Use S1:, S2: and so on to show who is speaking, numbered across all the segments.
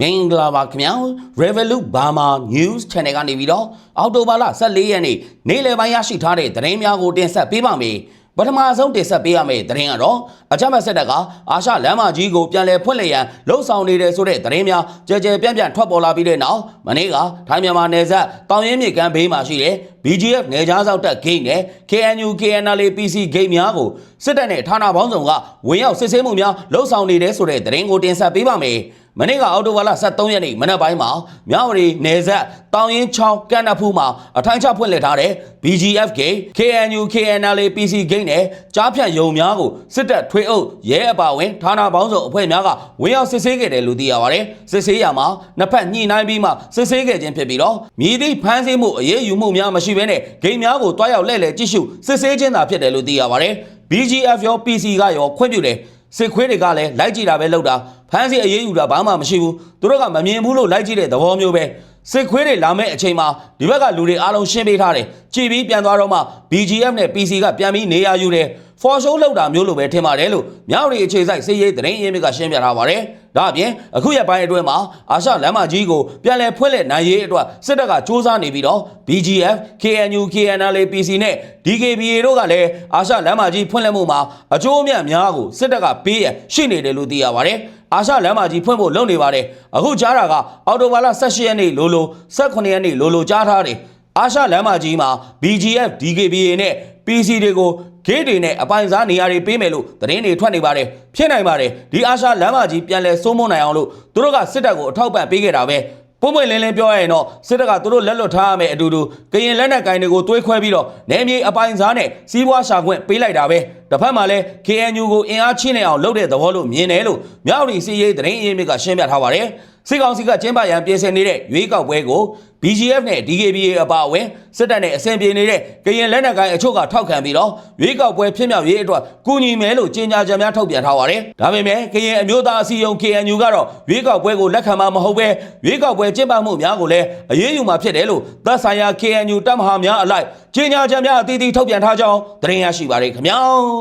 S1: မင်္ဂလာပါခင်ဗျာ Revolut Burma News Channel ကနေပြီးတော့အောက်တိုဘာလ14ရက်နေ့နေ့လယ်ပိုင်းရရှိထားတဲ့သတင်းများကိုတင်ဆက်ပေးပါမယ်ပထမဆုံးတင်ဆက်ပေးရမယ့်သတင်းကတော့အကြမ်းဖက်စစ်တပ်ကအာရှလမ်းမကြီးကိုပြန်လည်ဖွင့်လှစ်ရန်လှုံ့ဆော်နေတဲ့ဆိုတဲ့သတင်းများကြဲကြဲပြန့်ပြန့်ထွက်ပေါ်လာပြီးတဲ့နောက်မနေ့ကထိုင်းမြန်မာနယ်စပ်တောင်ရင်းမြစ်ကမ်းဘေးမှာရှိတဲ့ BGF နယ်ခြားစောက်တပ်ဂိတ်နဲ့ KNU KNL PC ဂိတ်များကိုစစ်တပ်နဲ့ဌာနပေါင်းစုံကဝင်ရောက်စစ်ဆေးမှုများလှုံ့ဆော်နေတဲ့ဆိုတဲ့သတင်းကိုတင်ဆက်ပေးပါမယ် မနေ့ကအောက်တိုဘာလ23ရက်နေ့မနက်ပိုင်းမှာမြဝတီနယ်စပ်တောင်ရင်ချောင်းကန့်နဖူးမှာအထိုင်းချဖွင့်လှစ်ထားတဲ့ BGF gate KNU KNL PC gate နဲ့ကြားဖြတ်ယုံများကိုစစ်တပ်ထွေအုပ်ရဲအပါအဝင်ဌာနပေါင်းစုံအဖွဲ့များကဝင်ရောက်စစ်ဆေးခဲ့တယ်လို့သိရပါတယ်စစ်ဆေးရမှာနှစ်ဖက်ညှိနှိုင်းပြီးမှစစ်ဆေးခဲ့ခြင်းဖြစ်ပြီးတော့မြည်သည့်ဖမ်းဆီးမှုအရေးယူမှုများမရှိဘဲနဲ့ဂိမ်းများကိုတွားရောက်လှည့်လည်ကြည့်ရှုစစ်ဆေးခြင်းသာဖြစ်တယ်လို့သိရပါတယ် BGF ရော PC ကရောခွင့်ပြုတယ် စစ်ခွေးတွေကလည်းလိုက်ကြည့်တာပဲလုပ်တာဖမ်းဆီးအရေးယူတာဘာမှမရှိဘူးသူတို့ကမမြင်ဘူးလို့လိုက်ကြည့်တဲ့သဘောမျိုးပဲစစ်ခွေးတွေလာမဲ့အချိန်မှာဒီဘက်ကလူတွေအားလုံးရှင်းပေးထားတယ်ကြည်ပြီးပြန်သွားတော့မှ BGF နဲ့ PC ကပြန်ပြီးနေရယူတယ် for show လောက်တာမျိုးလိုပဲထင်ပါတယ်လို့မြောက်ရီအခြေစိုက်စစ်ရေးသတင်းရင်းမြစ်ကရှင်းပြထားပါတယ်ဒါအပြင်အခုရက်ပိုင်းအတွင်းမှာအာရှလမ်းမကြီးကိုပြန်လည်ဖွင့်လှစ်နိုင်ရေးအတွက်စစ်တပ်ကစ조사နေပြီးတော့ BGF KNU KNL PC နဲ့ DKBA တို့ကလည်းအာရှလမ်းမကြီးဖွင့်လှစ်မှုမှာအကျိုးအမြတ်များကိုစစ်တပ်ကပေးရရှိနေတယ်လို့သိရပါတယ်အာရှလမ်းမကြီးဖွင့်ဖို့လုပ်နေပါတယ်အခုကြားတာကအော်တိုဘာလ18ရက်နေ့လိုလို18ရက်နေ့လိုလိုကြားထားတယ်အာရှလမ်းမကြီးမှာ BGF DKBA နဲ့ PC တွေကို ဂိတ်တွေနဲ့အပိုင်စားနေရာတွေပေးမယ်လို့သတင်းတွေထွက်နေပါတယ်ဖြစ်နိုင်ပါတယ်ဒီအာရှလမ်းမကြီးပြန်လဲစိုးမိုးနိုင်အောင်လို့သူတို့ကစစ်တပ်ကိုအထောက်ပံ့ပေးခဲ့တာပဲပုံပွင့်လင်းလင်းပြောရရင်တော့စစ်တပ်ကသူတို့လက်လွတ်ထားရမယ်အတူတူကရင်လက်နက်ကိုင်တွေကိုတွေးခွဲပြီးတော့နယ်မြေအပိုင်စားနဲ့စီးပွားရှာခွင့်ပေးလိုက်တာပဲ တစ်ဖက်မှာလည်း KNU ကိုအင်အားချင်းနေအောင်လုပ်တဲ့သဘောလို့မြင်တယ်လို့မြောက်ရီစီရေးသတင်းအရင်းမြစ်ကရှင်းပြထားပါတယ်စစ်ကောင်စီကကျင်းပရန်ပြင်ဆင်နေတဲ့ရွေးကောက်ပွဲကို BGF နဲ့ DKBA အပါအဝင်စစ်တပ်နဲ့အဆင်ပြေနေတဲ့ကရင်လက်နက်ကိုင်အချို့ကထောက်ခံပြီးတော့ရွေးကောက်ပွဲဖြစ်မြောက်ရေးအတွက်ကူညီမယ်လို့ကြေညာချက်များထုတ်ပြန်ထားပါတယ်။ဒါပေမဲ့ကရင်အမျိုးသားအစည်းအရုံး KNU ကတော့ရွေးကောက်ပွဲကိုလက်ခံမှာမဟုတ်ပဲရွေးကောက်ပွဲကျင်းပမှုများကိုလည်းအရေးယူမှာဖြစ်တယ်လို့သက်ဆိုင်ရာ KNU တပ်မဟာများအလိုက်ကြေညာချက်များအသီးသီးထုတ်ပြန်ထားကြောင်းသတင်းရရှိပါရခင်ဗျာ။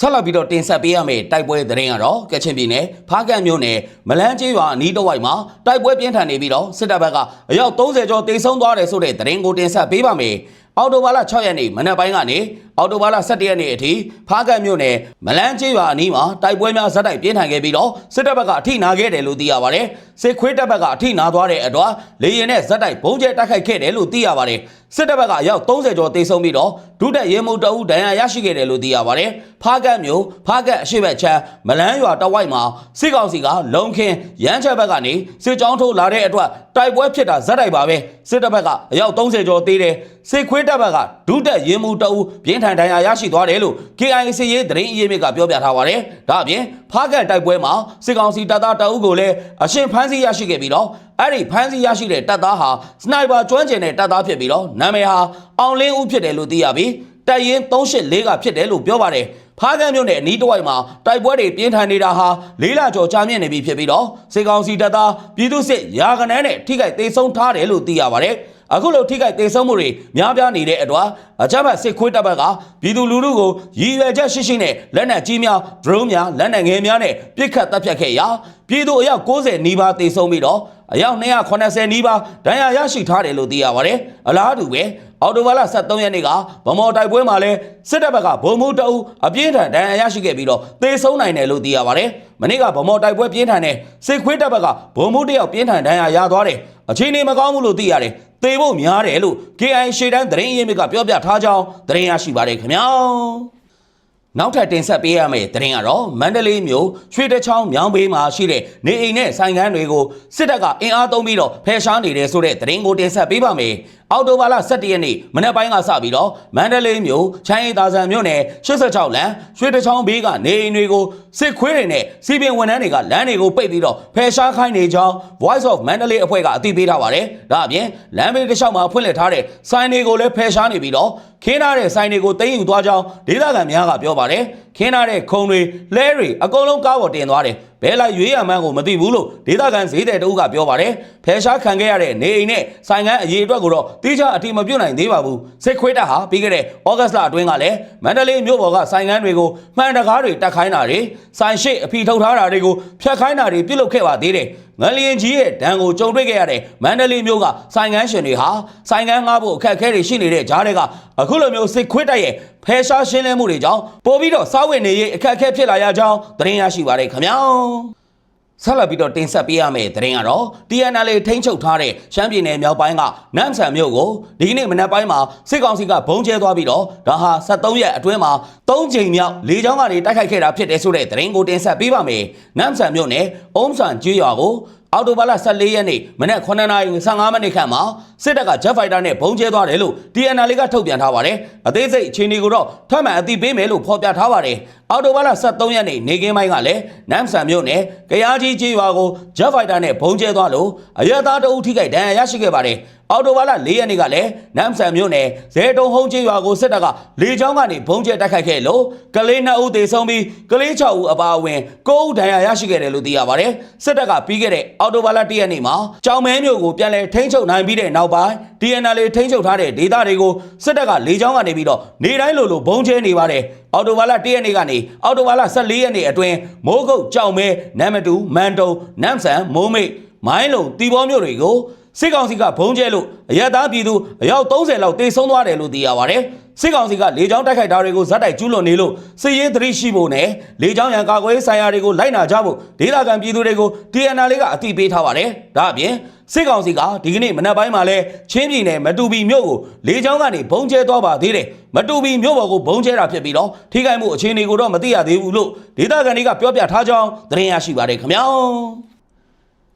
S1: ဆက်လက်ပြီးတော့တင်ဆက်ပေးရမယ့်တိုက်ပွဲသတင်းကတော့ကချင်ပြည်နယ်ဖားကန့်မြို့နယ်မလန်းကျေးရွာအနီးတစ်ဝိုက်မှာတိုက်ပွဲပြင်းထန်နေပြီးတော့စစ်တပ်ဘက်ကအယောက်30ကျော်တိတ်ဆုံးသွားတယ်ဆိုတဲ့သတင်းကိုတင်ဆက်ပေးပါမယ်။အော်တိုဘာလ6ရက်နေ့မနက်ပိုင်းကနေအော်တိုဘာလ17ရက်နေ့အထိဖားကန့်မြို့နယ်မလန်းကျေးရွာအနီးမှာတိုက်ပွဲများဇက်တိုက်ပြင်းထန်ခဲ့ပြီးတော့စစ်တပ်ဘက်ကအထိနာခဲ့တယ်လို့သိရပါတယ်။စစ်ခွေးတပ်ဘက်ကအထိနာသွားတဲ့အတွက်လေရင်နဲ့ဇက်တိုက်ဘုံကျဲတိုက်ခိုက်ခဲ့တယ်လို့သိရပါတယ်။စစ်တပ်ဘက်ကအယောက်30ကျော်တိတ်ဆုံးပြီးတော့ဒုတက်ရဲမှုတအုပ်ဒဏ်ရာရရှိခဲ့တယ်လို့သိရပါတယ်။ဖားကန့်မြို့ဖားကန့်အရှိဘက်ချမ်းမလန်းရွာတဝိုက်မှာစစ်ကောင်စီကလုံခင်းရမ်းချက်ဘက်ကနေစစ်ကြောင်းထိုးလာတဲ့အတွက်တိုက်ပွဲဖြစ်တာဇက်တိုက်ပါပဲစစ်တပ်ဘက်ကအယောက်30ကျော်သေးတယ်စစ်ခွေးတပ်ဘက်ကဒုတက်ရဲမှုတအုပ်ပြင်းထန်ဒဏ်ရာရရှိသွားတယ်လို့ KIC ရေးသတင်းအရေးမြစ်ကပြောပြထားပါတယ်။ဒါအပြင်ဖားကန့်တိုက်ပွဲမှာစစ်ကောင်စီတပ်သားတအုပ်ကိုလည်းအရှင်ဖမ်းဆီးရရှိခဲ့ပြီးတော့အဲ့ဒီဖမ်းဆီးရရှိတဲ့တပ်သားဟာစနိုက်ပါကျွမ်းကျင်တဲ့တပ်သားဖြစ်ပြီးတော့နာမည်ဟာအောင်လင်းဦးဖြစ်တယ်လို့သိရပြီးတပ်ရင်း384ကဖြစ်တယ်လို့ပြောပါတယ်ဖားကန်းမြို့နယ်အနီးတစ်ဝိုက်မှာတိုက်ပွဲတွေပြင်းထန်နေတာဟာလေးလကျော်ကြာမြင့်နေပြီဖြစ်ပြီးတော့စေကောင်စီတပ်သားပြည်သူစစ်ရာခနန်းနဲ့ထိခိုက်သေးဆုံးထားတယ်လို့သိရပါတယ် အခုလိုထိခိုက်သေးဆုံးမှုတွေများပြားနေတဲ့အတွက်အကြမ်းဖက်စစ်ခွေးတပ်ဘက်ကပြည်သူလူထုကိုရည်ရွယ်ချက်ရှိရှိနဲ့လက်နက်ကြီးများဒရုန်းများလက်နက်ငယ်များနဲ့ပစ်ခတ်တပ်ဖြတ်ခဲ့ရာပြည်သူအယောက်90နီးပါးသေဆုံးပြီးတော့အယောက်280နီးပါးဒဏ်ရာရရှိထားတယ်လို့သိရပါတယ်အလားတူပဲအော်တိုဘာလ23ရက်နေ့ကဗမော်တိုက်ပွဲမှာလဲစစ်တပ်ဘက်ကဗုံမှုတအုပ်အပြင်းထန်ဒဏ်ရာရရှိခဲ့ပြီးတော့သေဆုံးနိုင်တယ်လို့သိရပါတယ်မနေ့ကဗမော်တိုက်ပွဲပြင်းထန်တဲ့စစ်ခွေးတပ်ဘက်ကဗုံမှုတယောက်ပြင်းထန်ဒဏ်ရာရသွားတယ် အခြေအနေမကောင်းဘူးလို့သိရတယ်သေဖို့များတယ်လို့ KI ရှေ့တန်းသတင်းရင်းမြစ်ကပြောပြထားကြောင်းသတင်းရရှိပါတယ်ခင်ဗျာနောက်ထပ်တင်ဆက်ပေးရမယ့်သတင်းကတော့မန္တလေးမြို့ရွှေတချောင်းမြောင်းဘေးမှာရှိတဲ့နေအိမ်နဲ့ဆိုင်ခန်းတွေကိုစစ်တပ်ကအင်အားသုံးပြီးတော့ဖယ်ရှားနေတယ်ဆိုတဲ့သတင်းကိုတင်ဆက်ပေးပါမယ်။အောက်တိုဘာလ17ရက်နေ့မနက်ပိုင်းကစပြီးတော့မန္တလေးမြို့ချမ်းရည်သာဆန်မြို့နယ်86လမ်းရွှေတချောင်းဘေးကနေအိမ်တွေကိုစစ်ခွေးတွေနဲ့စီပင်ဝန်ထမ်းတွေကလမ်းတွေကိုပိတ်ပြီးတော့ဖယ်ရှားခိုင်းနေကြောင်း Voice of Mandalay အဖွဲ့ကအသိပေးထားပါတယ်။ဒါအပြင်လမ်းဘေးတစ်လျှောက်မှာဖွင့်လှစ်ထားတဲ့ဆိုင်တွေကိုလည်းဖယ်ရှားနေပြီးတော့ခင်းထားတဲ့ဆိုင်တွေကိုသိမ်းယူသွားကြောင်းဒေသခံများကပြောပါတယ်။ ခင်းထားတဲ့ခုံတွေလဲတွေအကုန်လုံးကားပေါ်တင်သွားတယ်ဘဲလိုက်ရွေးရမှန်းကိုမသိဘူးလို့ဒေသခံဈေးတဲ့တအုပ်ကပြောပါတယ်ဖယ်ရှားခံခဲ့ရတဲ့နေအိမ်နဲ့ဆိုင်ကန်းအရေးအတွက်ကိုတော့တိကျအတိမပြုတ်နိုင်သေးပါဘူးစစ်ခွေးတပ်ဟာပြီးခဲ့တဲ့ဩဂတ်လအတွင်းကလည်းမန္တလေးမြို့ပေါ်ကဆိုင်ကန်းတွေကိုမှန်တကားတွေတက်ခိုင်းတာတွေဆိုင်ရှိအဖီထုတ်ထားတာတွေကိုဖျက်ခိုင်းတာတွေပြုတ်လုခဲ့ပါသေးတယ်ငလျင်ကြီးရဲ့ဒဏ်ကိုကြုံတွေ့ခဲ့ရတဲ့မန္တလေးမြို့ကဆိုင်ကန်းရှင်တွေဟာဆိုင်ကန်းငားဖို့အခက်အခဲတွေရှိနေတဲ့ကြားတွေကအခုလိုမျိုးစစ်ခွေးတပ်ရဲ့ ဖယ်ရှားရှင်းလင်းမှုတွေကြောင့်ပို့ပြီးတော့စားဝတ်နေရေးအခက်အခဲဖြစ်လာရကြောင်းသတင်းရရှိပါရခင်ဗျာဆက်လက်ပြီးတော့တင်ဆက်ပေးရမယ့်သတင်းကတော့ TNL ထိန်းချုပ်ထားတဲ့ရှမ်းပြည်နယ်မြောက်ပိုင်းကနမ်ဆန်မြို့ကိုဒီကနေ့မနက်ပိုင်းမှာစစ်ကောင်စီကဘုံကျဲသွားပြီးတော့ဒါဟာ73ရက်အတွင်းမှာ3ချိန်မြောက်လေကြောင်းကနေတိုက်ခိုက်ခဲ့တာဖြစ်တယ်ဆိုတဲ့သတင်းကိုတင်ဆက်ပေးပါမယ်နမ်ဆန်မြို့နယ်အုံးဆန်ကျွော်ကို အော်တိုဘာလ14ရက်နေ့မနက်9:55မိနစ်ခန့်မှာစစ်တပ်က Jet Fighter နဲ့ဘုံကျဲသွားတယ်လို့ TNL ကထုတ်ပြန်ထားပါတယ်။အသေးစိတ်အခြေအနေကိုတော့ထပ်မံအသိပေးမယ်လို့ဖော်ပြထားပါတယ်။အော်တိုဘာလ23ရက်နေ့နေကင်းပိုင်းကလည်းနမ်ဆန်မြို့နယ်ကရားကြီးကျေးရွာကို Jet Fighter နဲ့ဘုံကျဲသွားလို့အရသာတအုပ်ထိခိုက်ဒဏ်ရာရရှိခဲ့ပါတယ်။အော်တိုဘာလ4ရက်နေ့ကလည်းနမ်ဆန်မြို့နယ်ဇဲတုံဟုံးကျေးရွာကိုစစ်တပ်ကလေကြောင်းကနေဘုံကျဲတိုက်ခိုက်ခဲ့လို့ကလေး2ဦးသေဆုံးပြီးကလေး6ဦးအပါအဝင်9ဦးဒဏ်ရာရရှိခဲ့တယ်လို့သိရပါတယ်။စစ်တပ်ကပြီးခဲ့တဲ့အော်တိုဘာလ1ရက်နေ့မှာကြောင်မဲမြို့ကိုပြန်လည်ထိန်းချုပ်နိုင်ပြီးတဲ့နောက်ပိုင်း DNL ထိန်းချုပ်ထားတဲ့ဒေသတွေကိုစစ်တပ်ကလေကြောင်းကနေပြီးတော့နေတိုင်းလိုလိုဘုံကျဲနေပါတယ်။အော်တိုဘာလ1ရက်နေ့ကနေအော်တိုဘာလ14ရက်နေ့အတွင်းမိုးကုတ်ကြောင်မဲနမ်မတူမန်တုံနမ်ဆန်မိုးမိတ်မိုင်းလုံတီဘောမြို့တွေကို စစ်ကောင်စီကဘုံကျဲလို့အရက်သားပြည်သူအယောက်30လောက်တေဆုံးသွားတယ်လို့သိရပါတယ်။စစ်ကောင်စီကလေကြောင်းတိုက်ခိုက်တာတွေကိုဇက်တိုက်ကျူးလွန်နေလို့စစ်ရေးသတိရှိဖို့နဲ့လေကြောင်းရန်ကာကွယ်ရေးဆိုင်ရာတွေကိုလိုက်နာကြဖို့ဒေသခံပြည်သူတွေကို TNL လေးကအသိပေးထားပါတယ်။ဒါအပြင်စစ်ကောင်စီကဒီကနေ့မနက်ပိုင်းမှာလဲချင်းပြည်နယ်မတူပီမြို့ကိုလေကြောင်းကနေဘုံကျဲသွားပါသေးတယ်။မတူပီမြို့ပေါ်ကိုဘုံကျဲတာဖြစ်ပြီးတော့ထိခိုက်မှုအခြေအနေကိုတော့မသိရသေးဘူးလို့ဒေသခံတွေကပြောပြထားကြောင်းသတင်းရရှိပါတယ်ခင်ဗျာ။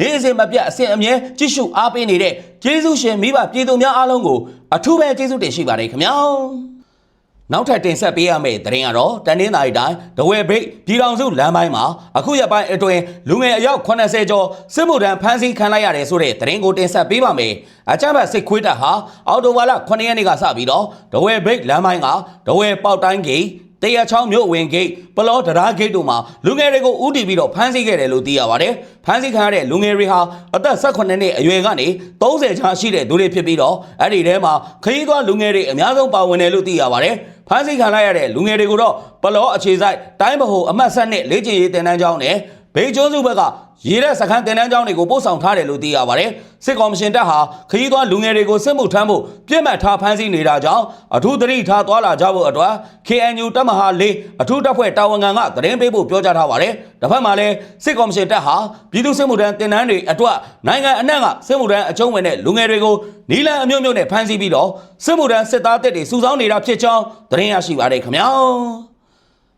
S1: နေ့စဉ်မပြတ်အစဉ်အမြဲကြည့်ရှုအားပေးနေတဲ့ကျေးဇူးရှင်မိဘပြည်သူများအားလုံးကိုအထူးပဲကျေးဇူးတင်ရှိပါတယ်ခင်ဗျာနောက်ထပ်တင်ဆက်ပေးရမယ့်သတင်းကတော့တန်တင်းသားတိုင်းဒဝဲဘိတ်ပြည်တော်စုလမ်းပိုင်းမှာအခုရက်ပိုင်းအတွင်းလူငယ်အယောက်80ကျော်စစ်မှုထမ်းဖမ်းဆီးခံလိုက်ရတယ်ဆိုတဲ့သတင်းကိုတင်ဆက်ပေးပါမယ်အကြမ်းဖက်စစ်ခွေးတပ်ဟာအော်တိုဝါလာ9ရက်နေ့ကစပြီးတော့ဒဝဲဘိတ်လမ်းပိုင်းကဒဝဲပေါက်တိုင်းဂိတ် တရချောင်းမြို့ဝင်ဂိတ်ပလောဒရာဂိတ်တို့မှာလူငယ်တွေကိုဥတီပြီးတော့ဖမ်းဆီးခဲ့တယ်လို့သိရပါတယ်။ဖမ်းဆီးခံရတဲ့လူငယ်တွေဟာအသက်18နှစ်အရွယ်ကနေ30ချာရှိတဲ့သူတွေဖြစ်ပြီးတော့အဲ့ဒီထဲမှာခရီးသွားလူငယ်တွေအများဆုံးပါဝင်တယ်လို့သိရပါတယ်။ဖမ်းဆီးခံလိုက်ရတဲ့လူငယ်တွေကိုတော့ပလောအခြေဆိုင်တိုင်းဗဟိုအမှတ်ဆက်နဲ့လေ့ကျင့်ရေးတင်တန်းကျောင်းနဲ့ ဘေးကျွန်းစုဘက်ကရေတဲ့စခန်းတင်တန်းကျောင်းတွေကိုပို့ဆောင်ထားတယ်လို့သိရပါတယ်။စစ်ကောင်မရှင်တပ်ဟာခရီးသွားလူငယ်တွေကိုစစ်မှုထမ်းဖို့ပြစ်မှတ်ထားဖမ်းဆီးနေတာကြောင့်အထူးသတိထားသွားလာကြဖို့အတွက် KNU တပ်မဟာ၄အထူးတပ်ဖွဲ့တာဝန်ခံကသတင်းပေးဖို့ပြောကြားထားပါတယ်။တစ်ဖက်မှာလည်းစစ်ကောင်မရှင်တပ်ဟာပြည်သူစစ်မှုထမ်းတင်တန်းတွေအတွက်နိုင်ငံအနှံ့ကစစ်မှုထမ်းအကျုံးဝင်တဲ့လူငယ်တွေကိုနီလန်အမျိုးမျိုးနဲ့ဖမ်းဆီးပြီးတော့စစ်မှုထမ်းစစ်သားတပ်တွေစုဆောင်းနေတာဖြစ်ကြောင်းသတင်းရရှိပါတယ်ခင်ဗျာ။